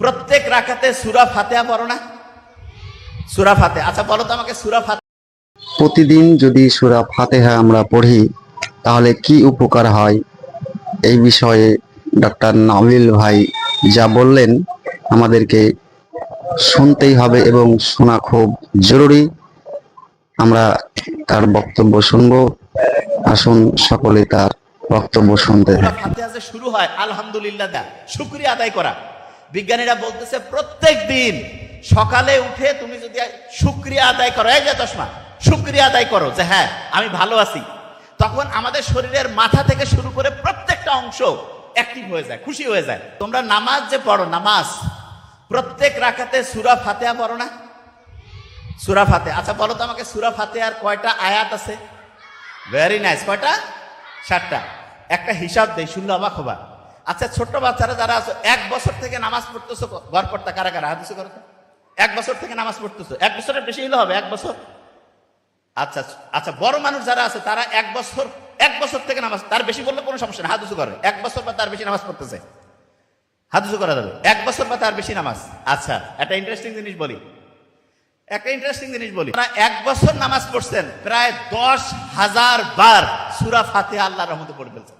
প্রত্যেক রাখাতে সুরা ফাতেহা পড়ো না? সুরা ফাতে আচ্ছা বলো তো আমাকে সুরা ফাতে প্রতিদিন যদি সুরা ফাতেহা আমরা পড়ি তাহলে কি উপকার হয়? এই বিষয়ে ডক্টর নাবিল ভাই যা বললেন আমাদেরকে শুনতেই হবে এবং শোনা খুব জরুরি। আমরা তার বক্তব্য শুনব। আসুন সকলে তার বক্তব্য শুনতে শুরু হয় আলহামদুলিল্লাহ শুকরিয়া আদায় করা। বিজ্ঞানীরা বলতেছে, প্রত্যেক দিন সকালে উঠে তুমি যদি শুক্রিয়া আদায় করো, এই যে তসমা শুক্রিয়া আদায় করো যে হ্যাঁ আমি ভালো আছি। তখন আমাদের শরীরের মাথা থেকে শুরু করে প্রত্যেকটা অংশ অ্যাক্টিভ হয়ে যায়, খুশি হয়ে যায়। তোমরা নামাজ যে পড়ো, নামাজ, প্রত্যেক রাখাতে সুরা ফাতেহা পড়ো না? সুরা ফাতে আচ্ছা বলো তো আমাকে, সুরা ফাতে আর কয়টা আয়াত আছে? ভেরি নাইস কয়টা? সাতটা। একটা হিসাব দেই, শুনলে অবাক হবা। আচ্ছা ছোট্ট বাচ্চারা যারা আছে, এক বছর থেকে নামাজ পড়তেছো পড়তা কারা কারা? হাদিসে করো এক বছর থেকে নামাজ পড়তেছো। এক বছরের বেশি হলে হবে, এক বছর? আচ্ছা আচ্ছা বড় মানুষ যারা আছে, তারা এক বছর এক বছর থেকে নামাজ তার বেশি বললে কোনো সমস্যা না হাদুসু করে। এক বছর বা তার বেশি নামাজ পড়তেছে। হাদুসু করা যাবে। এক বছর বা তার বেশি নামাজ। আচ্ছা একটা ইন্টারেস্টিং জিনিস বলি। একটা ইন্টারেস্টিং জিনিস বলি। তারা এক বছর নামাজ পড়ছেন, প্রায় দশ হাজার বার সুরা ফাতে আল্লাহ রহমতে পড়ে ফেলছেন।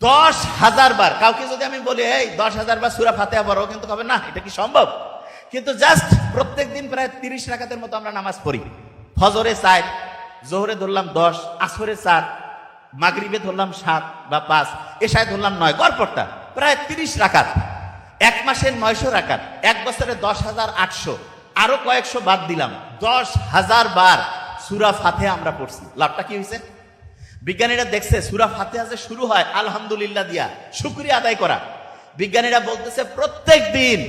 দশ হাজার বার। কাউকে যদি আমি বলি, এই, দশ হাজার বার সুরা ফাতে পড়ো, কিন্তু হবে না, এটা কি সম্ভব? কিন্তু জাস্ট প্রত্যেক দিন প্রায় তিরিশ রাখাতের মতো আমরা নামাজ পড়ি। ফজরে চার, জোহরে ধরলাম দশ, আসরে চার, মাগরিবে ধরলাম সাত বা পাঁচ, এশায় ধরলাম নয় গড়পড়টা প্রায় তিরিশ রাকাত। এক মাসের নয়শো রাকাত, এক বছরে দশ হাজার আটশো। আরও কয়েকশো বাদ দিলাম। দশ হাজার বার সুরা ফাতে আমরা পড়ছি। লাভটা কি হয়েছে বিজ্ঞানীরা দেখছে, সুরা ফাতেহা যে শুরু হয়, আলহামদুলিল্লাহ দিয়া, শুক্রিয়া আদায় করা। বিজ্ঞানীরা বলতেছে, প্রত্যেক দিন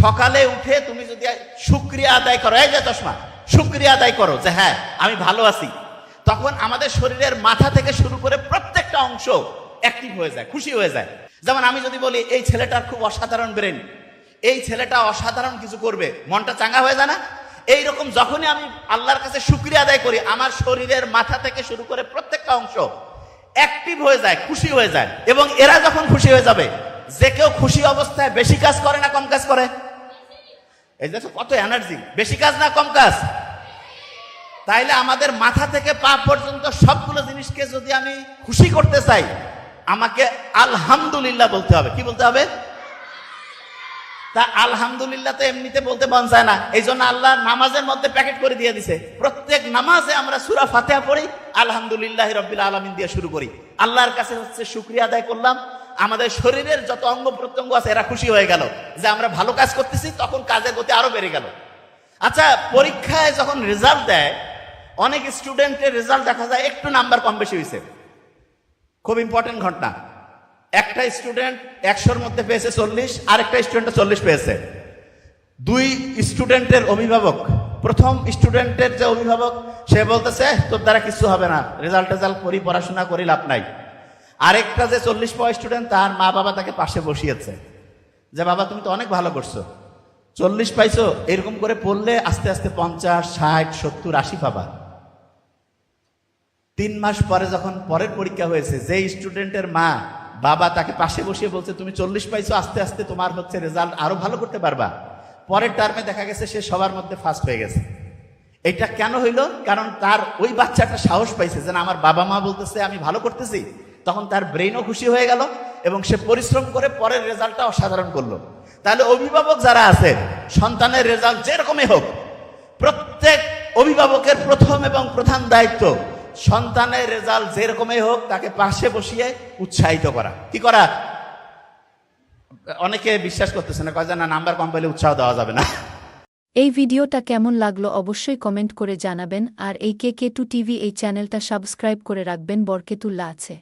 সকালে উঠে তুমি যদি শুক্রিয়া আদায় করো, এই যে চশমা, শুক্রিয়া আদায় করো যে হ্যাঁ আমি ভালো আছি। তখন আমাদের শরীরের মাথা থেকে শুরু করে প্রত্যেকটা অংশ অ্যাক্টিভ হয়ে যায়, খুশি হয়ে যায়। যেমন আমি যদি বলি, এই ছেলেটার খুব অসাধারণ ব্রেন এই ছেলেটা অসাধারণ কিছু করবে, মনটা চাঙ্গা হয়ে যায় না? এইরকম যখনই আমি আল্লাহর কাছে শুক্রিয়া আদায় করি, আমার শরীরের মাথা থেকে শুরু করে প্রত্যেকটা অংশ অ্যাক্টিভ হয়ে যায়, খুশি হয়ে যায়। এবং এরা যখন খুশি হয়ে যাবে, যে কেউ খুশি অবস্থায় বেশি কাজ করে না কম কাজ করে? এই দেখো কত এনার্জি বেশি কাজ না কম কাজ? তাইলে আমাদের মাথা থেকে পা পর্যন্ত সবগুলো জিনিসকে যদি আমি খুশি করতে চাই, আমাকে আলহামদুলিল্লাহ বলতে হবে। কি বলতে হবে? তা আলহামদুলিল্লাহ তো এমনিতে বলতে মন চায় না। এই জন্য আল্লাহ নামাজের মধ্যে প্যাকেট করে দিয়ে দিছে। প্রত্যেক নামাজে আমরা সুরা ফাতেহা পড়ি, আলহামদুলিল্লাহ রব্বিল আলমিন দিয়ে শুরু করি। আল্লাহর কাছে হচ্ছে শুক্রিয়া আদায় করলাম। আমাদের শরীরের যত অঙ্গ প্রত্যঙ্গ আছে, এরা খুশি হয়ে গেল। যে আমরা ভালো কাজ করতেছি, তখন কাজের গতি আরও বেড়ে গেল। আচ্ছা পরীক্ষায় যখন রেজাল্ট দেয়, অনেক স্টুডেন্টের রেজাল্ট দেখা যায় একটু নাম্বার কম বেশি হয়েছে খুব ইম্পর্টেন্ট ঘটনা। একটা স্টুডেন্ট একশোর মধ্যে পেয়েছে চল্লিশ, আরেকটা স্টুডেন্ট চল্লিশ পেয়েছে। দুই স্টুডেন্টের অভিভাবক, প্রথম স্টুডেন্টের যে অভিভাবক, সে বলতেছে তোর দ্বারা কিছু হবে না রেজাল্ট টেজাল্ট করি, পড়াশোনা করি, লাভ নাই। আরেকটা যে চল্লিশ পাওয়া স্টুডেন্ট তার মা বাবা তাকে পাশে বসিয়েছে। যে, বাবা, তুমি তো অনেক ভালো করছ। চল্লিশ পাইছো, এরকম করে পড়লে আস্তে আস্তে পঞ্চাশ, ষাট, সত্তর, আশি পাবা। তিন মাস পরে যখন পরের পরীক্ষা হয়েছে যে স্টুডেন্টের মা বাবা তাকে পাশে বসিয়ে বলছে, তুমি চল্লিশ পাইছো, আস্তে আস্তে তোমার হচ্ছে রেজাল্ট আরও ভালো করতে পারবা। পরের টার্মে দেখা গেছে সে সবার মধ্যে ফার্স্ট হয়ে গেছে। এটা কেন হইল? কারণ তার ওই বাচ্চাটা সাহস পাইছে যে আমার বাবা মা বলতেছে, আমি ভালো করতেছি। তখন তার ব্রেনও খুশি হয়ে গেল এবং সে পরিশ্রম করে পরের রেজাল্টটা অসাধারণ করল। তাহলে অভিভাবক যারা আছে, সন্তানের রেজাল্ট যেরকমই হোক, প্রত্যেক অভিভাবকের প্রথম এবং প্রধান দায়িত্ব সন্তানের রেজাল্ট যেরকমই হোক, তাকে পাশে বসিয়ে উৎসাহিত করা। কি করা? অনেকে বিশ্বাস করতেছে না, কয় না, নাম্বার কম পেলে উৎসাহ দেওয়া যাবে না। এই ভিডিওটা কেমন লাগল অবশ্যই কমেন্ট করে জানাবেন, আর এই কে কে টু টিভি এই চ্যানেলটা সাবস্ক্রাইব করে রাখবেন বরকেতুল্লা আছে।